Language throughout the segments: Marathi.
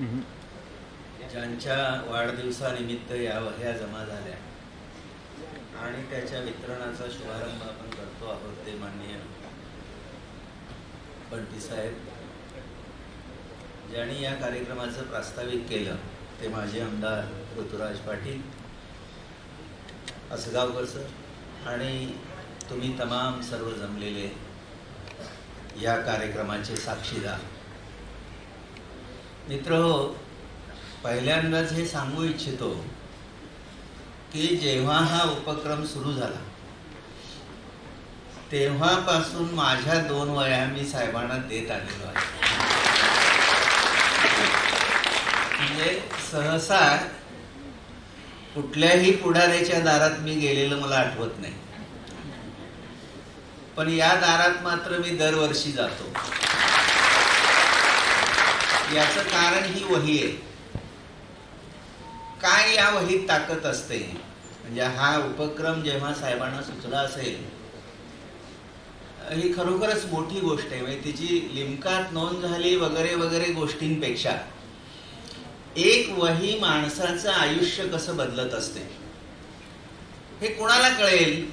ज्यांच्या वाढदिवसानिमित्त या वह्या जमा झाल्या. आणि त्याच्या वितरणाचा शुभारंभ आपण करतो आहोत ते माननीय बंटी साहेब. ज्यांनी या कार्यक्रमाचं प्रास्ताविक केलं ते माझे आमदार ऋतुराज पाटील असगावकर सर आणि तुम्ही तमाम सर्व जमलेले या कार्यक्रमाचे साक्षीदार. मित्र हो. पहिल्यांदाच हे सांगू इच्छितो की जेव्हा हा उपक्रम सुरू झाला तेव्हापासून माझ्या दोन वया मी साहेबांना देत आलेलो आहे. म्हणजे सहसा कुठल्याही पुढाऱ्याच्या दारात मी गेलेलं मला आठवत नाही. पण या दारात मात्र मी दरवर्षी जातो. याचं कारण ही वही आहे. काय या वहीत ताकद असते? म्हणजे हा उपक्रम जेव्हा साहेबांना सुचला असेल ही खरोखरच मोठी गोष्ट आहे. म्हणजे तिची लिमकात नोंद झाली वगैरे वगैरे गोष्टींपेक्षा. एक वही माणसाचं आयुष्य कसं बदलत असते? हे कोणाला कळेल?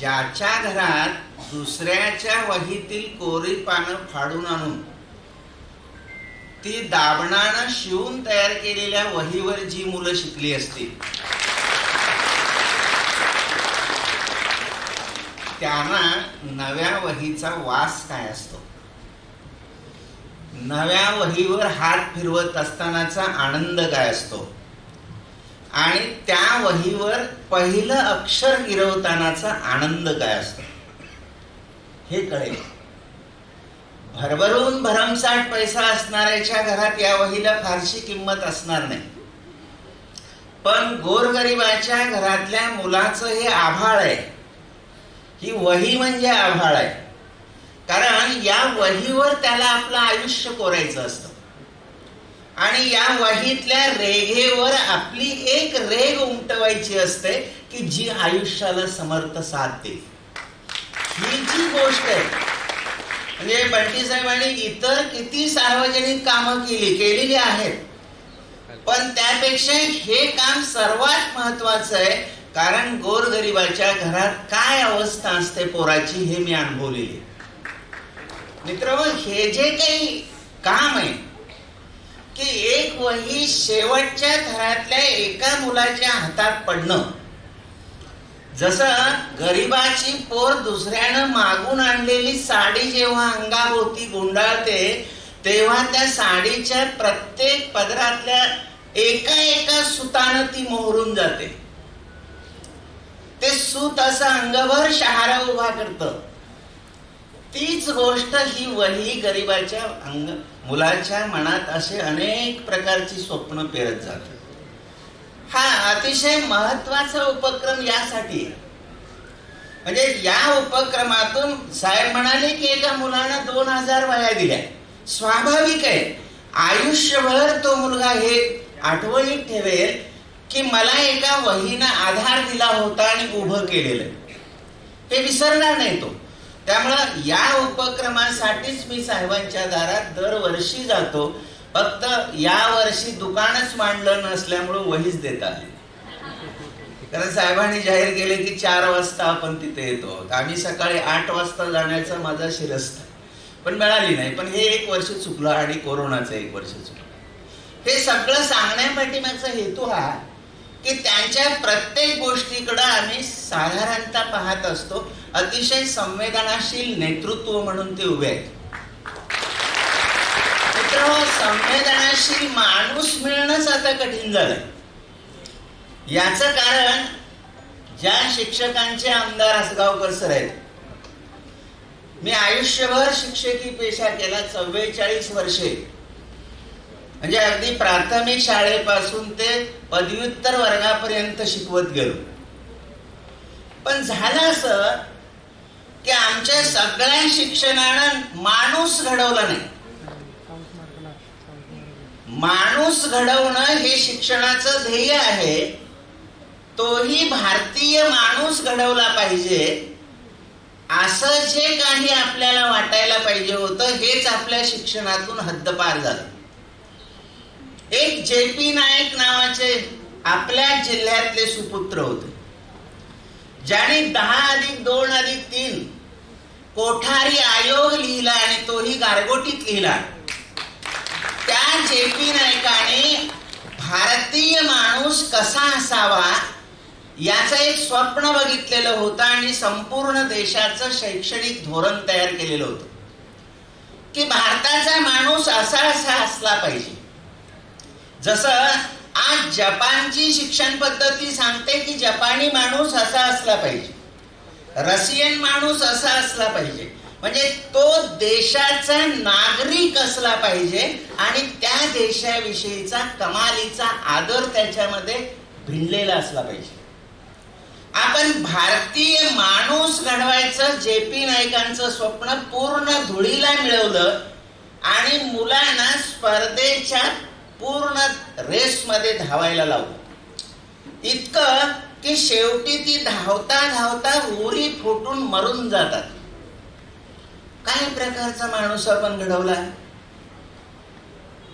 ज्याच्या घरात दुसऱ्याच्या वहीतील कोरी पानं फाडून आणून ती दाबणानं शिवून तयार केलेल्या वहीवर जी मुलं शिकली असतील. त्यांना नव्या वहीचा वास काय असतो? नव्या वहीवर हात फिरवत असतानाचा आनंद काय असतो? आणि त्या वहीवर पहिलं अक्षर गिरवतानाचा आनंद काय असतो? हे कळेल. भरभरून भरमसाठ पैसा असणाऱ्याच्या घरात या वहीला फारशी किंमत असणार नाही. पण गोरगरिबाच्या घरातल्या मुलाचं हे आभाळ आहे. ही वही म्हणजे आभाळ आहे. कारण या वहीवर त्याला आपलं आयुष्य कोरायचं असतं. आणि या वहीतल्या रेघेवर आपली एक रेघ उमटवायची असते की जी आयुष्याला समर्थ साथ देईल ही जी गोष्ट आहे म्हणजे बंटी साहेबांनी इतर किती सार्वजनिक कामं केली केलेली आहेत. पण त्यापेक्षा हे काम सर्वात महत्वाचं आहे कारण गोरगरिबाच्या घरात काय अवस्था असते पोराची हे मी अनुभवलेली मित्र हे जे काही काम आहे की एक वही शेवटच्या घरातल्या एका मुलाच्या हातात पडणं जसं गरिबाची पोर दुसऱ्यानं मागून आणलेली साडी जेव्हा अंगाभोवती गुंडाळते तेव्हा त्या साडीच्या प्रत्येक पदरातल्या एका एका सुतानं ती मोहरून जाते. ते सूत असं अंगभर शहारा उभा करत. तीच गोष्ट ही वही गरिबाच्या अंग मुलाच्या मनात असे अनेक प्रकारची स्वप्न पेरत जातात हा अतिशय महत्त्वाचा उपक्रम यासाठी. म्हणजे या उपक्रमातून साहेब म्हणाले की एका मुलानं दोन हजार वया दिल्या. स्वाभाविक आहे. आयुष्यभर तो मुलगा हे आठवणीत ठेवेल की मला एका वहीनं आधार दिला होता आणि उभं केलेलं. हे विसरणार नाही तो. त्यामुळं या उपक्रमासाठीच मी साहेबांच्या दारात दरवर्षी जातो. फक्त या वर्षी दुकानच मांडलं नसल्यामुळं वहीच देत आली. कारण साहेबांनी जाहीर केले की चार वाजता आपण तिथे येतो. आम्ही सकाळी आठ वाजता जाण्याचा माझा शिरस्त पण मिळाली नाही. पण हे एक वर्ष चुकलं आणि कोरोनाचं एक वर्ष चुकलं. हे सगळं सांगण्यापाठीमागचा हेतू हा की त्यांच्या प्रत्येक गोष्टीकडं आम्ही साधारणतः पाहत असतो. अतिशय संवेदनाशील नेतृत्व म्हणून ते उभे आहेत. मात्र संवेदनाशी माणूस मिळणंच आता कठीण झालंय. याच कारण ज्या शिक्षकांचे आमदार असगावकर सर आहेत. मी आयुष्यभर शिक्षकी पेशा केला चव्वेचाळीस वर्षे. म्हणजे अगदी प्राथमिक शाळेपासून ते पदव्युत्तर वर्गापर्यंत शिकवत गेलो. पण झालं असं की आमच्या सगळ्या शिक्षणानं माणूस घडवला नाही. माणूस घडवणं हे शिक्षणाचं ध्येय आहे. तोही भारतीय माणूस घडवला पाहिजे. असं जे काही आपल्याला वाटायला पाहिजे होतं हेच आपल्या शिक्षणातून हद्दपार झालं. एक जे पी नायक नावाचे आपल्या जिल्ह्यातले सुपुत्र होते. ज्याने दहा अधिक दोन अधिक तीन कोठारी आयोग लिहिला आणि तोही गारगोटीत लिहिला. त्या नायकाने भारतीय माणूस कसा असावा याचं एक स्वप्न बघितलेलं होतं आणि संपूर्ण देशाचं शैक्षणिक धोरण तयार केलेलं होतं. की भारताचा माणूस असा असा असला पाहिजे. जसं आज जपानची शिक्षण पद्धती सांगते की जपानी माणूस असा असला पाहिजे. रशियन माणूस असा असला पाहिजे. म्हणजे तो देशाचा नागरिक असला पाहिजे आणि त्या देशाविषयीचा कमालीचा आदर त्याच्यामध्ये भिनलेला असला पाहिजे. आपण भारतीय माणूस घडवायचं जे पी नायकांचं स्वप्न पूर्ण धुळीला मिळवलं आणि मुलांना स्पर्धेच्या पूर्ण रेसमध्ये धावायला लावलं. इतकं की शेवटी ती धावता धावता उरी फुटून मरून जातात. काय प्रकारचा माणूस आपण घडवला?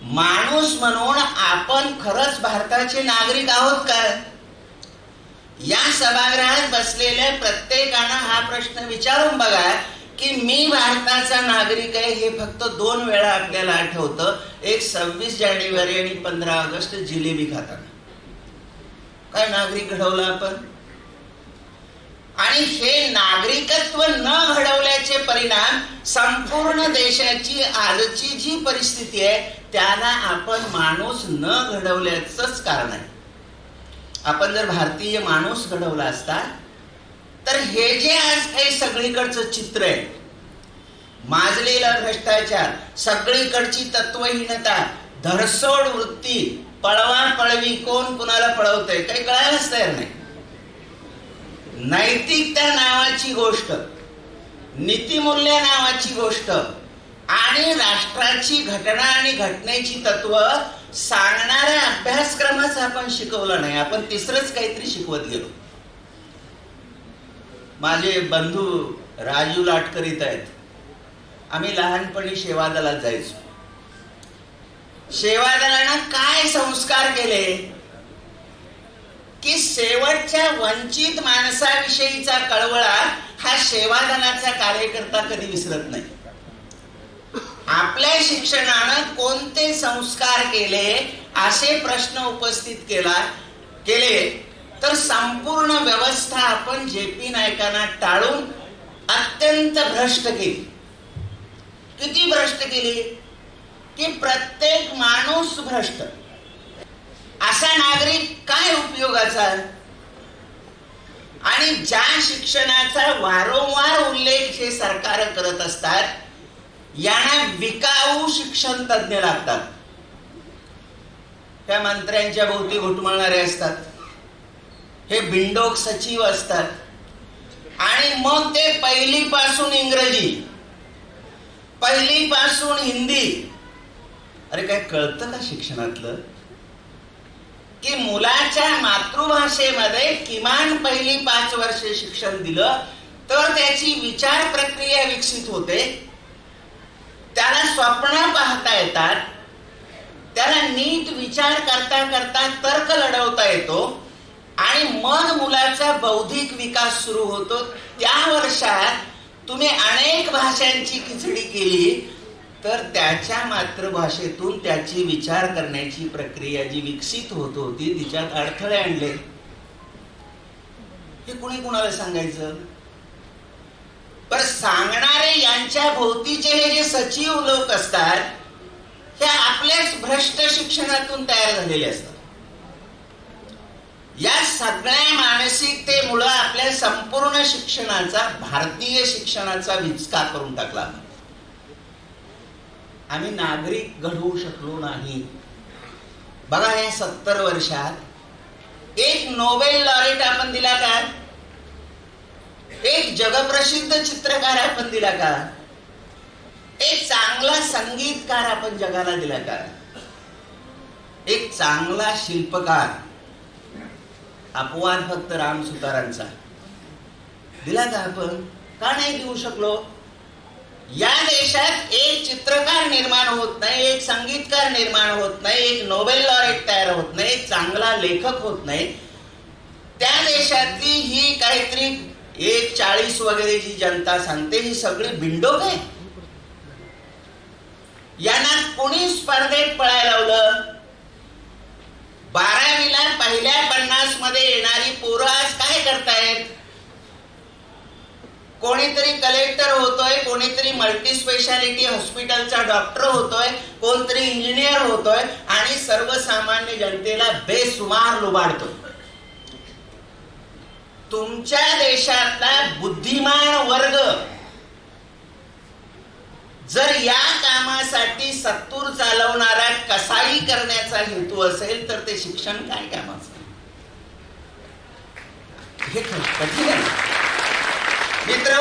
माणूस म्हणून आपण खरंच भारताचे नागरिक आहोत का? या सभागृहात बसलेल्या प्रत्येकानं हा प्रश्न विचारून बघा की मी भारताचा नागरिक आहे हे फक्त दोन वेळा आपल्याला आठवतं. एक सव्वीस जानेवारी आणि पंधरा ऑगस्ट जिलेबी खाताना. काय नागरिक घडवलं आपण? आणि हे नागरिकत्व न घडवल्याचे परिणाम संपूर्ण देशाची आजची जी परिस्थिती आहे त्याला आपण माणूस न घडवल्याचंच कारण आहे. आपण जर भारतीय माणूस घडवला असता तर हे जे आज काही सगळीकडचं चित्र आहे माजलेला भ्रष्टाचार सगळीकडची तत्वहीनता धरसोड वृत्ती पळवा पळवी कोण कुणाला पळवतंय काही कळायलाच तयार नाही. नैतिकता नावाची गोष्ट नीतिमूल्य नावाची गोष्ट आणि राष्ट्राची घटना आणि घटनेची तत्व सांगणाऱ्या अभ्यासक्रमाच आपण शिकवलं नाही. आपण तिसरंच काहीतरी शिकवत गेलो. माझे बंधू राजू लाटकरीत आहेत. आम्ही लहानपणी सेवादलात जायचो. सेवादलानं काय संस्कार केले? की शेवटच्या वंचित माणसाविषयीचा कळवळा हा सेवादनाचा कार्यकर्ता कधी विसरत नाही. आपल्या शिक्षणानं कोणते संस्कार केले असे प्रश्न उपस्थित केला केले तर संपूर्ण व्यवस्था आपण जे पी नायकांना टाळून अत्यंत भ्रष्ट केली. किती भ्रष्ट केली? की प्रत्येक माणूस भ्रष्ट. असा नागरिक काय उपयोगाचा? आणि ज्या शिक्षणाचा वारंवार उल्लेख हे सरकार करत असतात यांना विकाऊ शिक्षण तज्ञ लागतात. त्या मंत्र्यांच्या भोवती घुटमळणारे असतात. हे बिंडोक सचिव असतात. आणि मग ते पहिलीपासून इंग्रजी पहिलीपासून हिंदी. अरे काय कळतं का शिक्षणातलं? की मुलाच्या मातृभाषेमध्ये किमान पहिली पाच वर्षे शिक्षण दिलं तर त्याची विचार प्रक्रिया विकसित होते. त्याला स्वप्न पाहता येतात. त्याला नीट विचार करता करता तर्क लढवता येतो. आणि मग मुलाचा बौद्धिक विकास सुरू होतो. त्या वर्षात तुम्ही अनेक भाषांची खिचडी केली. तर त्याच्या मातृभाषेतून त्याची विचार करण्याची प्रक्रिया जी विकसित होत होती तिच्यात अडथळे आणले. हे कुणी कुणाला सांगायचं? पर सांगणारे यांच्या भोवतीचे हे जे सचिव लोक असतात हे आपल्याच भ्रष्ट शिक्षणातून तयार झालेले असतात. या सगळ्या मानसिकतेमुळं आपल्या संपूर्ण शिक्षणाचा भारतीय शिक्षणाचा विचका करून टाकला. आम्ही नागरिक घडवू शकलो नाही. बघा या सत्तर वर्षात एक नोबेल लॉरेट आपण दिला का? एक जगप्रसिद्ध चित्रकार आपण दिला का? एक चांगला संगीतकार आपण जगाला दिला का? एक चांगला शिल्पकार. अपवाद फक्त राम सुतारांचा. दिला का आपण? का नाही देऊ शकलो? या देशात एक चित्रकार निर्माण होत नाही एक संगीतकार निर्माण होत नाही एक नोबेल लॉरेट तयार होत नाही एक चांगला लेखक होत नाही. त्या देशातली ही काहीतरी एक चाळीस वगैरे जी जनता सांगते ही सगळी बिंडोक आहे यांना कोणी स्पर्धेत पळायला लावलं? बारावीला पहिल्या पन्नासमध्ये येणारी पोरं आज काय करतायत कोणीतरी कलेक्टर होतोय कोणीतरी मल्टी स्पेशालिटी हॉस्पिटलचा डॉक्टर होतोय कोणतरी इंजिनियर होतोय आणि सर्वसामान्य जनतेला बेसुमार लुबाडतोय तुमच्या देशातला बुद्धिमान वर्ग जर या कामासाठी सत्तूर चालवणारा कसाई करण्याचा हेतू असेल तर ते शिक्षण काय कामाचं? हे कठीण आहे. मित्र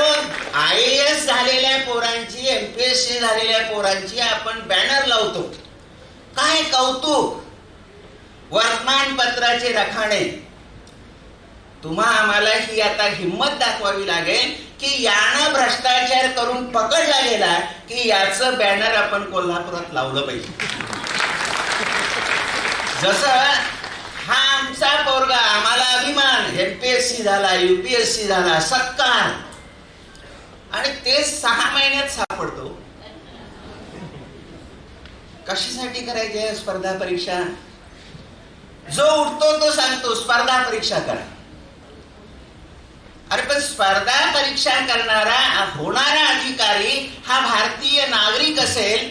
आय एस झालेल्या पोरांची एमपीएससी झालेल्या पोरांची आपण बॅनर लावतो. काय कौतुक? वर्तमानपत्राचे रखाणे. तुम्हा आम्हाला ही आता हिंमत दाखवावी लागेल की यानं भ्रष्टाचार करून पकडला गेला की याचं बॅनर आपण कोल्हापुरात लावलं पाहिजे. जसं हा आमचा पोरगा आम्हाला अभिमान एमपीएससी झाला युपीएससी झाला सत्कार. आणि ते सहा महिन्यात सापडतो. कशासाठी करायची आहे स्पर्धा परीक्षा? जो उठतो तो सांगतो स्पर्धा परीक्षा करा. अरे पण स्पर्धा परीक्षा करणारा होणारा अधिकारी हा भारतीय नागरिक असेल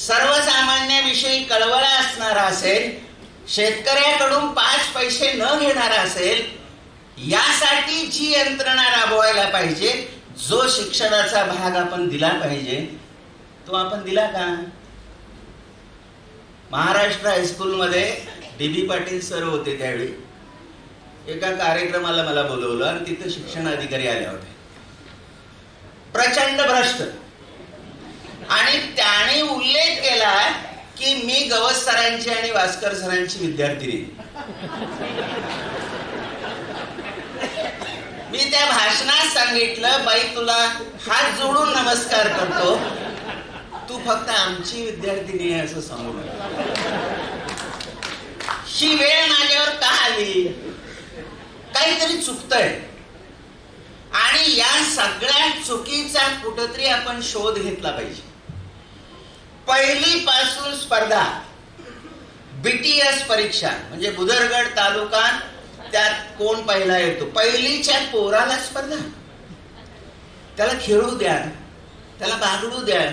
सर्वसामान्याविषयी कळवळा असणारा असेल शेतकऱ्याकडून पाच पैसे न घेणारा असेल यासाठी जी यंत्रणा राबवायला पाहिजे जो शिक्षणाचा भाग आपण दिला पाहिजे तो आपण दिला का? महाराष्ट्र हायस्कूलमध्ये डी बी पाटील सर होते त्यावेळी. एका कार्यक्रमाला मला बोलवलं आणि तिथं शिक्षण अधिकारी आले होते. प्रचंड भ्रष्ट. आणि त्याने उल्लेख केला की मी गवस सरांची आणि वास्कर सरांची विद्यार्थिनी. मी त्या भाषणात सांगितलं बाई तुला हात जोडून नमस्कार करतो. तू फक्त आमची विद्यार्थिनी आहे असं सांगू ही वेळ माझ्यावर का आली? काहीतरी चुकतंय. आणि या सगळ्या चुकीचा कुठतरी आपण शोध घेतला पाहिजे. पहिली पासून स्पर्धा बीटीएस परीक्षा म्हणजे बुधरगड तालुका त्यात कोण पहिला येतो? पहिलीच्या पोराला स्पर्धा. त्याला खेळू द्या. त्याला बागडू द्या.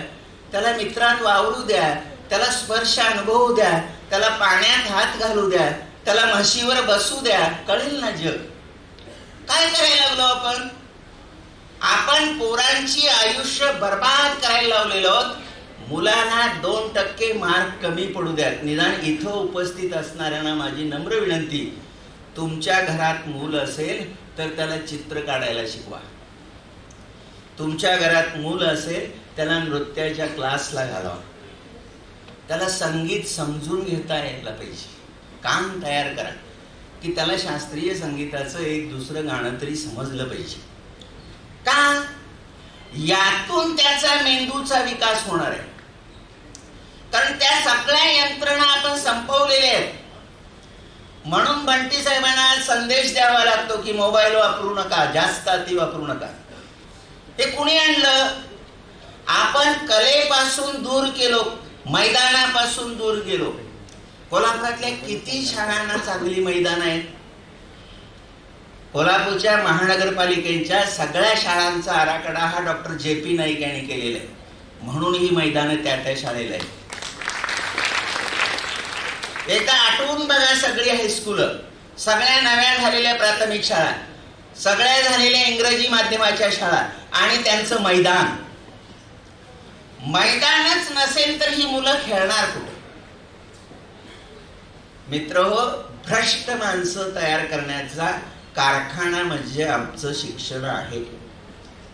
त्याला मित्रात वावरू द्या. त्याला स्पर्श अनुभवू द्या. त्याला पाण्यात हात घालू द्या. त्याला म्हशीवर बसू द्या. कळेल ना जग? काय करायला लागलो आपण? आपण पोरांची आयुष्य बर्बाद करायला लावलेलो आहोत. मुलांना दोन टक्के मार्क कमी पडू द्यात. निदान इथं उपस्थित असणाऱ्यांना माझी नम्र विनंती. तुमच्या घरात मूल असेल तर त्याला चित्र काढायला शिकवा. तुमच्या घरात मूल असेल त्याला नृत्याच्या क्लासला घालावा. त्याला संगीत समजून घेता यायला पाहिजे. काम तयार करा. की त्याला शास्त्रीय संगीताचं एक दुसरं गाणं तरी समजलं पाहिजे. का? यातून त्याचा मेंदूचा विकास होणार आहे. कारण त्या सगळ्या यंत्रणा आपण संपवलेल्या आहेत. म्हणून बंटी साहेबांना संदेश द्यावा लागतो की मोबाईल वापरू नका जास्त अति वापरू नका. हे कुणी आणलं? आपण कलेपासून दूर केलो मैदानापासून दूर गेलो. कोल्हापुरातल्या किती शाळांना चांगली मैदान आहेत? कोल्हापूरच्या महानगरपालिकेच्या सगळ्या शाळांचा आराखडा हा डॉक्टर जे पी नाईक यांनी केलेला आहे. म्हणून ही मैदानं त्या त्या शाळेला आहेत. एकदा आठवून बघा सगळी हायस्कूल सगळ्या नव्या झालेल्या प्राथमिक शाळा. सगळ्या झालेल्या इंग्रजी माध्यमाच्या शाळा आणि त्यांचं मैदान. मैदानच नसेल तर ही मुलं खेळणार कुठे? मित्र हो भ्रष्ट माणसं तयार करण्याचा कारखाना म्हणजे आमचं शिक्षण आहे.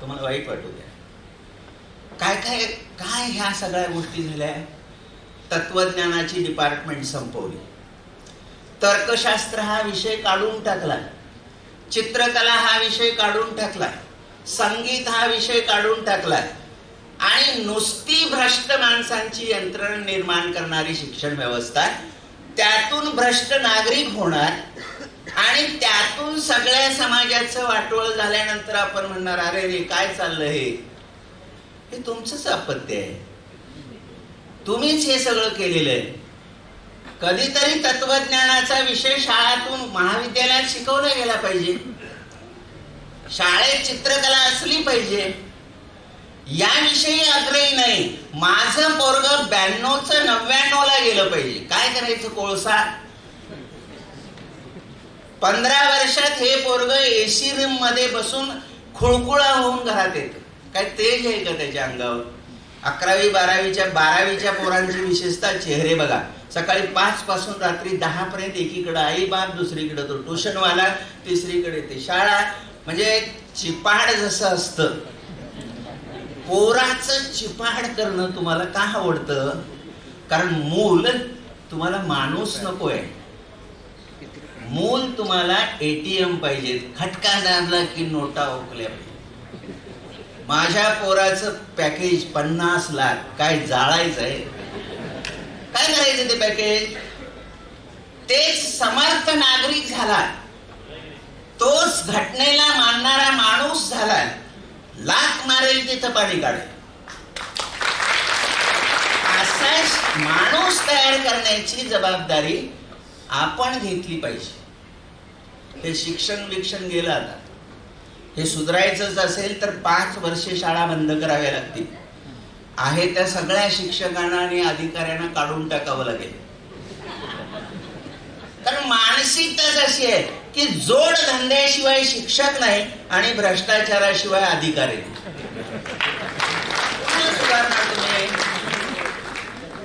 तुम्हाला वाईट वाटू द्या. काय काय काय ह्या सगळ्या गोष्टी झाल्या? तत्वज्ञानाची डिपार्टमेंट संपवली. तर्कशास्त्र हा विषय काढून टाकला चित्रकला हा विषय काढून टाकला संगीत हा विषय काढून टाकला आणि नुसती भ्रष्ट माणसांची यंत्रणा निर्माण करणारी शिक्षण व्यवस्था त्यातून भ्रष्ट नागरिक होणार आणि त्यातून सगळ्या समाजाचं वाटोळ झाल्यानंतर आपण म्हणणार अरे रे काय चाललं हे? हे तुमचंच अपत्य आहे. तुम्हीच हे सगळं केलेलं आहे. कधीतरी तत्वज्ञानाचा विषय शाळातून महाविद्यालयात शिकवला गेला पाहिजे. शाळेत चित्रकला असली पाहिजे. याविषयी आग्रही नाही. माझं पोरग ब्याण्णवच नव्याण्णव ला गेलं पाहिजे. काय करायचं कोळसा? पंधरा वर्षात हे पोरग एसी रूममध्ये बसून खुळकुळा होऊन घरात येत. काय तेज आहे का त्याच्या अंगावर? अकरावी बारावीच्या बारावीच्या पोरांची विशेषतः चेहरे बघा. सकाळी पाच पासून रात्री दहा पर्यंत एकीकडे आई बाप दुसरीकडे तो ट्युशनवाला तिसरीकडे ते शाळा. म्हणजे चिपाड जसं असतं. पोराचं चिपाड करणं तुम्हाला का आवडतं? कारण मूल तुम्हाला माणूस नकोय. मूल तुम्हाला एटीएम पाहिजे खटका दाबला की नोटा ओकल्या पाहिजे माझ्या पोराचं पॅकेज पन्नास लाख. काय जाळायचं आहे? काय करायचं ते पॅकेज? तेच समर्थ नागरिक झाला तोच घटनेला मानणारा माणूस झाला लाख मारेल तिथं पाणी काढेल असा माणूस तयार करण्याची जबाबदारी आपण घेतली पाहिजे. हे शिक्षण विक्षण गेलं आता. हे सुधारायचंच असेल तर पाच वर्षे शाळा बंद कराव्या लागतील. आहे त्या सगळ्या शिक्षकांना आणि अधिकाऱ्यांना काढून टाकावं लागेल. कारण मानसिकताच अशी आहे की जोड धंद्याशिवाय शिक्षक नाही आणि भ्रष्टाचाराशिवाय अधिकारी सुधारणार तुम्ही?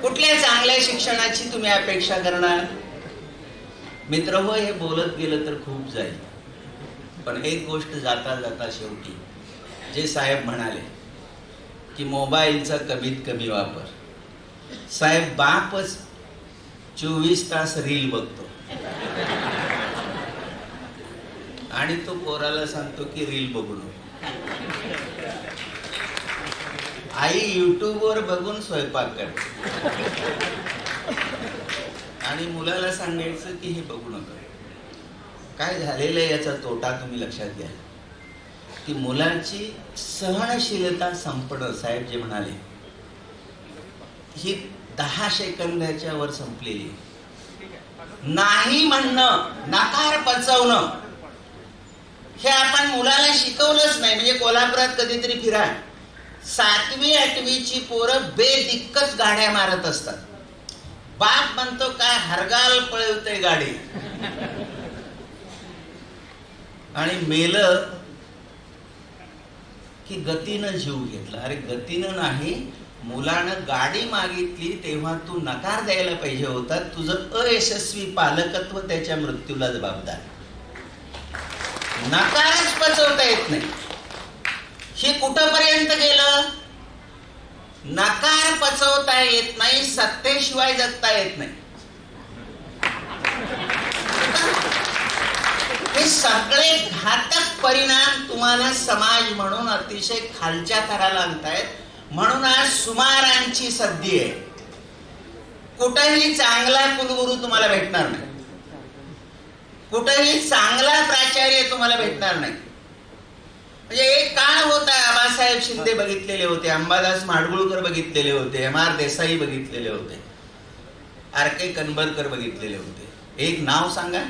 कुठल्या चांगल्या शिक्षणाची तुम्ही अपेक्षा करणार? मित्र हो हे बोलत गेलं तर खूप जाईल. पण एक गोष्ट जाता जाता शेवटी जे साहेब म्हणाले की मोबाईलचा कमीत कमी वापर. साहेब बापच चोवीस तास रील बघतो. आणि तो पोराला सांगतो की रील बघू नको. आई युट्यूबवर बघून स्वयंपाक करते. आणि मुलाला सांगायचं की हे बघू नका. काय झालेलं आहे याचा तोटा तुम्ही लक्षात घ्या. की मुलांची सहनशीलता संपणं साहेब जे म्हणाले ही दहा सेकंदाच्या वर संपलेली नाही म्हणणं नकार पचवणं हे आपण मुलाला शिकवलंच नाही. म्हणजे कोल्हापुरात कधीतरी फिरा सातवी आठवीची पोरं बेदिक्कच गाड्या मारत असतात. बाप म्हणतो काय हरगाल पळवते गाडी. आणि मेलं की गतीनं जीव घेतला. अरे गतीनं नाही मुलानं गाडी मागितली तेव्हा तू नकार द्यायला पाहिजे होता. तुझं अयशस्वी पालकत्व त्याच्या मृत्यूला जबाबदार नकारच पचवता येत नाही. हे कुठपर्यंत गेलं? नकार पचवता येत नाही सत्तेशिवाय जगता येत नाही. हे सगळे घातक परिणाम तुम्हाला समाज म्हणून अतिशय खालच्या थराला आणतायत. म्हणून आज सुमारांची सद्दी आहे. कुठेही चांगला कुलगुरू तुम्हाला भेटणार नाही. कुठेही चांगला प्राचार्य तुम्हाला भेटणार नाही. म्हणजे एक काळ होता आबासाहेब शिंदे बघितलेले होते अंबादास माडगुळकर बघितलेले होते एम आर देसाई बघितलेले होते आर के कनबरकर बघितलेले होते. एक नाव सांगा.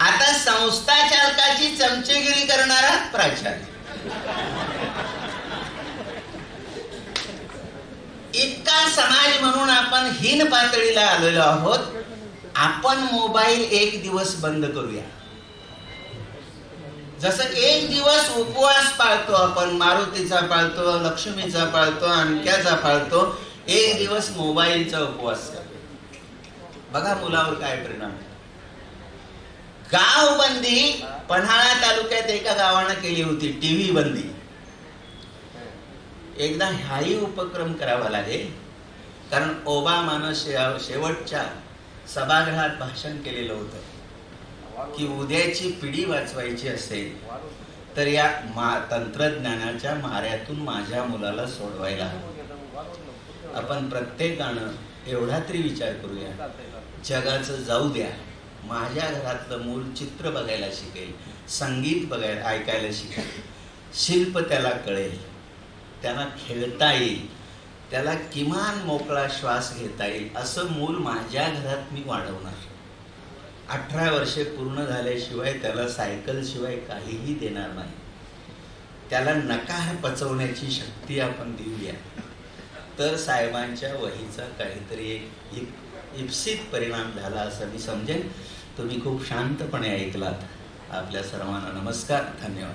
आता संस्था चालकाची चमचेगिरी करणारा प्राचार्य. इतका समाज म्हणून आपण हीन पातळीला आलेलो आहोत आपण मोबाईल एक दिवस बंद करूया. जसं एक दिवस उपवास पाळतो आपण मारुतीचा पाळतो लक्ष्मीचा पाळतो आणक्याचा पाळतो एक दिवस मोबाईलचा उपवास करतो. बघा मुलावर काय परिणाम आहे. गाव बंदी पन्हाळा तालुक्यात एका गावानं केली होती टीव्ही बंदी. एकदा हाही उपक्रम करावा लागेल. कारण ओबामानं शेवटच्या सभागृहात भाषण केलेलं होतं की उद्याची पिढी वाचवायची असेल तर या मा तंत्रज्ञानाच्या माऱ्यातून माझ्या मुलाला सोडवायला हवं. आपण प्रत्येकानं एवढा तरी विचार करूया. जगाचं जाऊ द्या. माझ्या घरातलं मूल चित्र बघायला शिकेल संगीत बघायला ऐकायला शिकेल. शिल्प त्याला कळेल. त्याला खेळता येईल. त्याला किमान मोकळा श्वास घेता येईल असं मूल माझ्या घरात मी वाढवणार. अठरा वर्षे पूर्ण झाल्याशिवाय त्याला सायकलशिवाय काहीही देणार नाही. त्याला नकार पचवण्याची शक्ती आपण देऊया. तर साहेबांच्या वहीचा काहीतरी एक इप्सित परिणाम झाला असं मी समजेन. तुम्ही खूप शांतपणे ऐकलात. आपल्या सर्वांना नमस्कार. धन्यवाद.